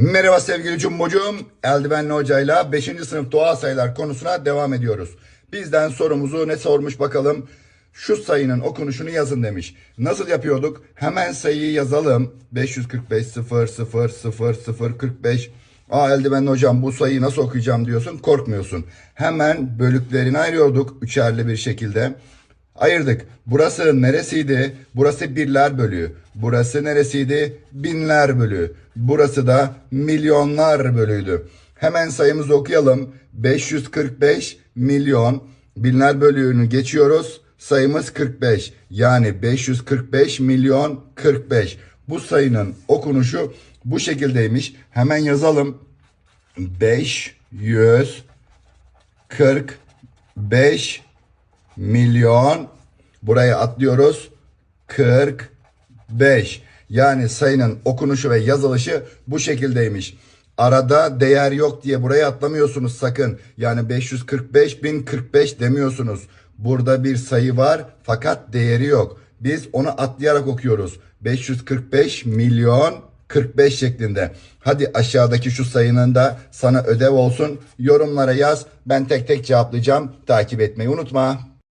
Merhaba sevgili Cumbocuğum. Eldivenli hocayla 5. sınıf doğal sayılar konusuna devam ediyoruz. Bizden sorumuzu ne sormuş bakalım. Şu sayının okunuşunu yazın demiş. Nasıl yapıyorduk? Hemen sayıyı yazalım. 545 0 0 0 0 45. Aa eldivenli hocam bu sayıyı nasıl okuyacağım diyorsun. Korkmuyorsun. Hemen bölüklerini ayırıyorduk üçerli bir şekilde. Ayırdık. Burası neresiydi? Burası birler bölüğü. Burası neresiydi? Binler bölüğü. Burası da milyonlar bölüğüydü. Hemen sayımızı okuyalım. 545 milyon. Binler bölüğünü geçiyoruz. Sayımız 45. Yani 545 milyon 45. Bu sayının okunuşu bu şekildeymiş. Hemen yazalım. 545 milyon buraya atlıyoruz 45 yani sayının okunuşu ve yazılışı bu şekildeymiş. Arada değer yok diye buraya atlamıyorsunuz sakın. Yani 545 bin 45 demiyorsunuz. Burada bir sayı var fakat değeri yok. Biz onu atlayarak okuyoruz. 545 milyon 45 şeklinde. Hadi aşağıdaki şu sayının da sana ödev olsun. Yorumlara yaz. Ben tek tek cevaplayacağım. Takip etmeyi unutma.